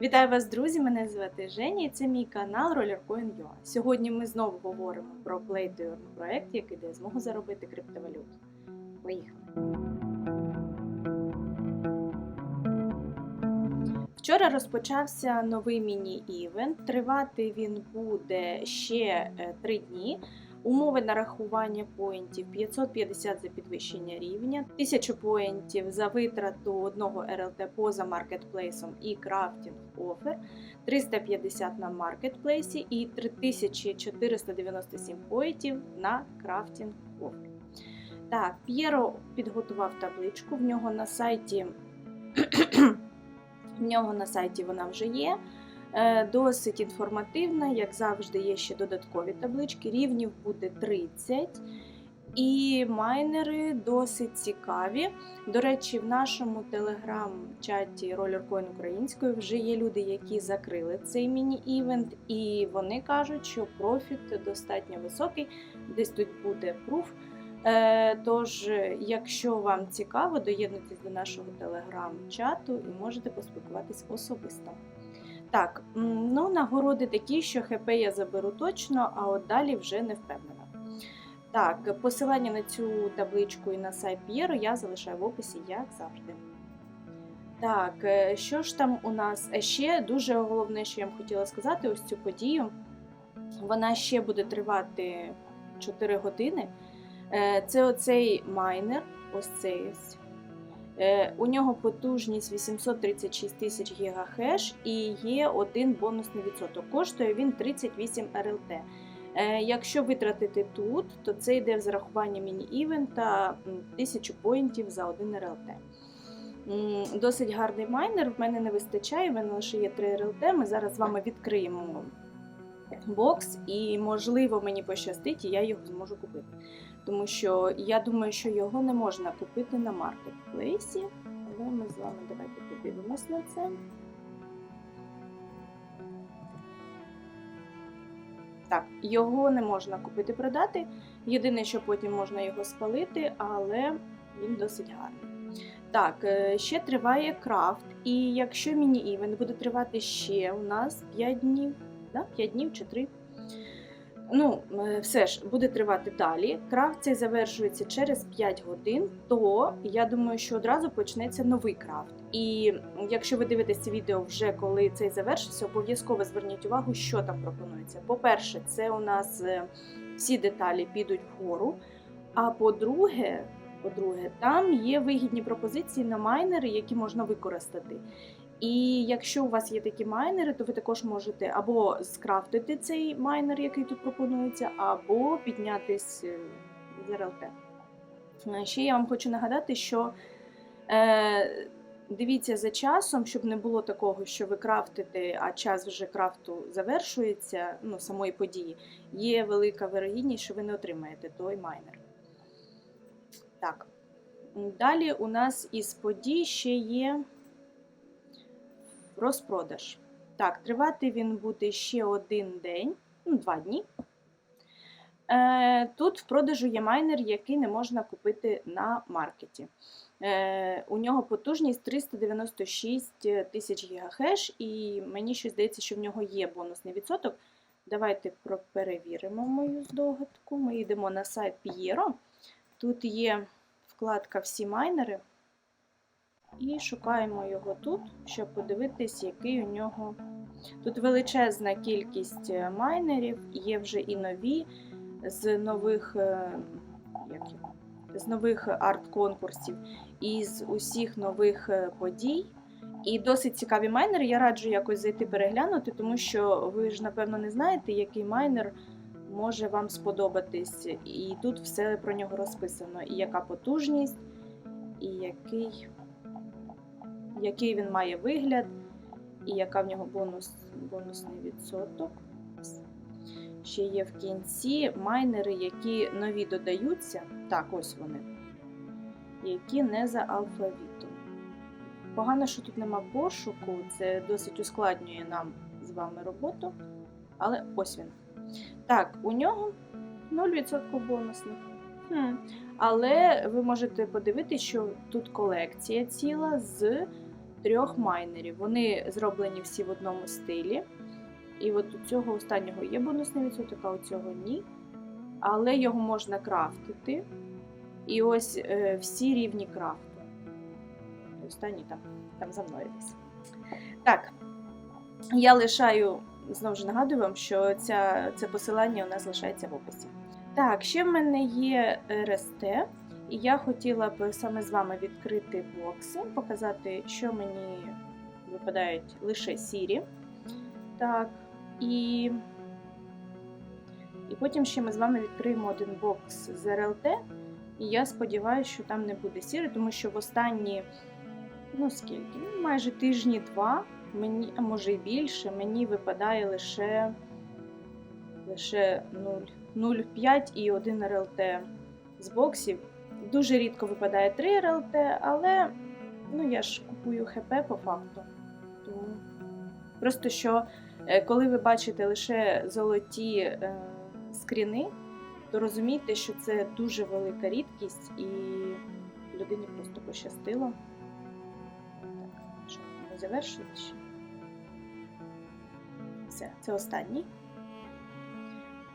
Вітаю вас, друзі! Мене звати Женя і це мій канал RollerCoin.ua. Сьогодні ми знову говоримо про Play to Earn проект, який дає змогу заробити криптовалюту. Поїхали! Вчора розпочався новий міні-івент. Тривати він буде ще 3 дні. Умови нарахування поінтів 550 за підвищення рівня, 1000 поінтів за витрату одного РЛТ поза маркетплейсом і крафтінг офер, 350 на маркетплейсі і 3497 поінтів на крафтінг офер. Так, П'єро підготував табличку. В нього на сайті в нього на сайті вона вже є. Е, Досить інформативна, як завжди, є ще додаткові таблички. Рівнів буде 30. І майнери досить цікаві. До речі, в нашому телеграм-чаті Rollercoin українською вже є люди, які закрили цей міні-івент, і вони кажуть, що профіт достатньо високий, десь тут буде пруф. Е, Тож, якщо вам цікаво, доєднуйтесь до нашого телеграм-чату і можете поспілкуватись особисто. Так, ну нагороди такі, що ХП я заберу точно, а от далі вже не впевнена. Так, посилання на цю табличку і на сайт П'єро я залишаю в описі, як завжди. Так, е, що ж там у нас Е, ще дуже головне, що я вам хотіла сказати, ось цю подію. Вона ще буде тривати 4 години. Е, Це оцей майнер, ось цей У нього потужність 836 тисяч гігахеш і є один бонусний відсоток. Коштує він 38 РЛТ. Е, Якщо витратити тут, то це йде в зарахування міні-івента 1000 поінтів за один РЛТ. Досить гарний майнер. В мене не вистачає, в мене лише є 3 РЛТ. Ми зараз з вами відкриємо бокс, і, можливо, мені пощастить, і я його зможу купити. Тому що я думаю, що його не можна купити на маркетплейсі. Але ми з вами давайте подивимось на це. Так, його не можна купити продати. Єдине, що потім можна його спалити, але він досить гарний. Так, е, ще триває крафт, і якщо міні-івент буде тривати ще у нас 5 днів, да? 5 днів чи 3. Ну, е, все ж буде тривати далі. Крафт цей завершується через 5 годин, то я думаю, що одразу почнеться новий крафт. І якщо ви дивитесь це відео вже коли цей завершився, обов'язково зверніть увагу, що там пропонується. По-перше, це у нас е, всі деталі підуть вгору. А по-друге, по-друге, там є вигідні пропозиції на майнери, які можна використати. І якщо у вас є такі майнери, то ви також можете або скрафтити цей майнер, який тут пропонується, або піднятись е, з РЛТ. Е, Ще я вам хочу нагадати, що е, дивіться за часом, щоб не було такого, що ви крафтите, а час вже крафту завершується, ну, самої події, є велика вирогідність, що ви не отримаєте той майнер. Так. Далі у нас із подій ще є розпродаж. Так, тривати він буде ще один день, ну, два дні. Е, Тут в продажу є майнер, який не можна купити на маркеті. Е, У нього потужність 396 тисяч гігахеш, і мені щось здається, що в нього є бонусний відсоток. Давайте перевіримо мою здогадку. Ми йдемо на сайт Piero. Тут є вкладка Всі майнери. І шукаємо його тут, щоб подивитись, який у нього. Тут величезна кількість е, майнерів, є вже і нові з нових, е, як з нових арт-конкурсів і з усіх нових е, подій. І досить цікаві майнери. Я раджу якось зайти переглянути, тому що ви ж, напевно, не знаєте, який майнер може вам сподобатись. І тут все про нього розписано. І яка потужність, і який який він має вигляд, і яка в нього бонус, бонусний відсоток. Ще є в кінці майнери, які нові додаються. Так, ось вони, які не за алфавітом. Погано, що тут нема пошуку, це досить ускладнює нам з вами роботу. Але ось він. Так, у нього 0% бонусних. Хм. Але ви можете подивитися, що тут колекція ціла з трьох майнерів. Вони зроблені всі в одному стилі. І от у цього останнього є бонусний відсоток, а у цього ні. Але його можна крафтити. І ось е, всі рівні крафту. Останній там, там за мною десь. Так, я лишаю, знову ж нагадую вам, що ця, це посилання у нас лишається в описі. Так, ще в мене є РСТ, і я хотіла б саме з вами відкрити бокси, показати, що мені випадають лише сірі. Так, і, і потім ще ми з вами відкриємо один бокс з РЛТ. І я сподіваюся, що там не буде сірий, тому що в останні, ну скільки, ну, майже тижні два, мені, а може і більше, мені випадає лише, лише 0,5 і 1 РЛТ з боксів. Дуже рідко випадає 3 РЛТ, але ну, я ж купую ХП по факту. Тому просто що е, коли ви бачите лише золоті е, скріни, то розумійте, що це дуже велика рідкість і людині просто пощастило. Так, що не завершується ще. Все, це останній.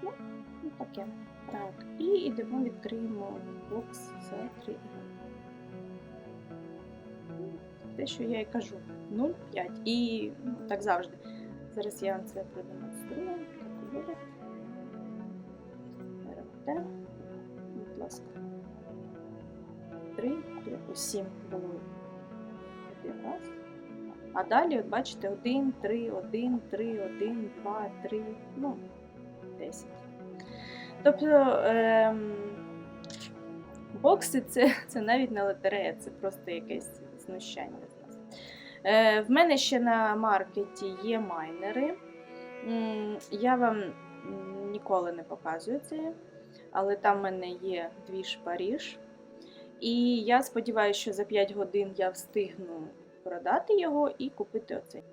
Ну таке. Так, і йдемо відкриємо бокс за 3 Те, що я і кажу, 0,5. І ну, так завжди. Зараз я вам це продемонструю. Вигляд. Будь ласка. 3, 3, 7 було один раз. А далі, от бачите, 1, 3, 1, 3, 1, 2, 3, ну, 10. Тобто ем, бокси це, це навіть не лотерея, це просто якесь знущання з нас. Е, в мене ще на маркеті є майнери. Я вам ніколи не показую це, але там в мене є двіж Паріж. І я сподіваюся, що за 5 годин я встигну продати його і купити оцей.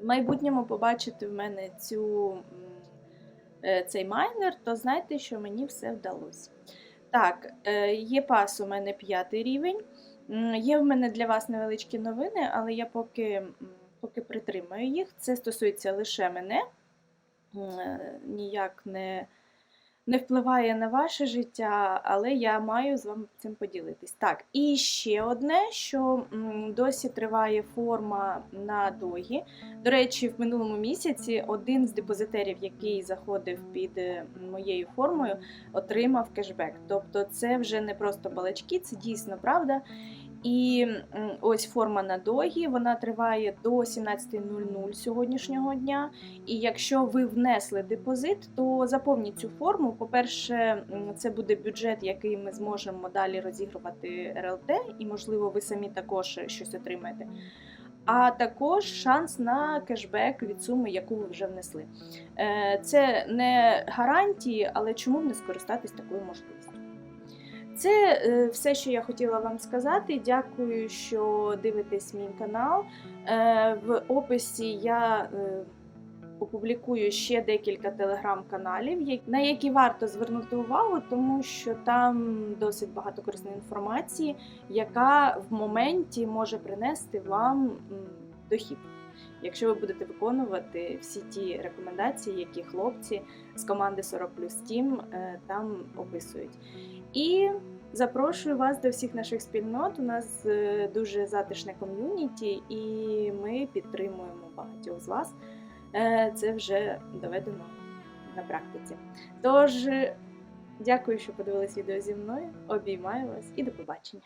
В майбутньому побачити в мене цю, е, цей майнер, то знайте, що мені все вдалося. Так, е, є пас у мене п'ятий рівень. Є в мене для вас невеличкі новини, але я поки, поки притримаю їх. Це стосується лише мене, е, ніяк не, не впливає на ваше життя, але я маю з вами цим поділитись. Так, і ще одне, що досі триває форма на догі. До речі, в минулому місяці один з депозитерів, який заходив під е, моєю формою, отримав кешбек. Тобто, це вже не просто балачки, це дійсно правда. І ось форма на догі, вона триває до 17.00 сьогоднішнього дня. І якщо ви внесли депозит, то заповніть цю форму. По-перше, це буде бюджет, який ми зможемо далі розігрувати РЛТ, і, можливо, ви самі також щось отримаєте. А також шанс на кешбек від суми, яку ви вже внесли. Е, Це не гарантії, але чому б не скористатись такою можливістю? Це е, все, що я хотіла вам сказати. Дякую, що дивитесь мій канал. Е, В описі я е, опублікую ще декілька телеграм-каналів, на які варто звернути увагу, тому що там досить багато корисної інформації, яка в моменті може принести вам дохід. Якщо ви будете виконувати всі ті рекомендації, які хлопці з команди 40 плюс Team там описують. І запрошую вас до всіх наших спільнот. У нас е, дуже затишне ком'юніті, і ми підтримуємо багатьох з вас. Е, Це вже доведено на практиці. Тож, дякую, що подивились відео зі мною. Обіймаю вас і до побачення!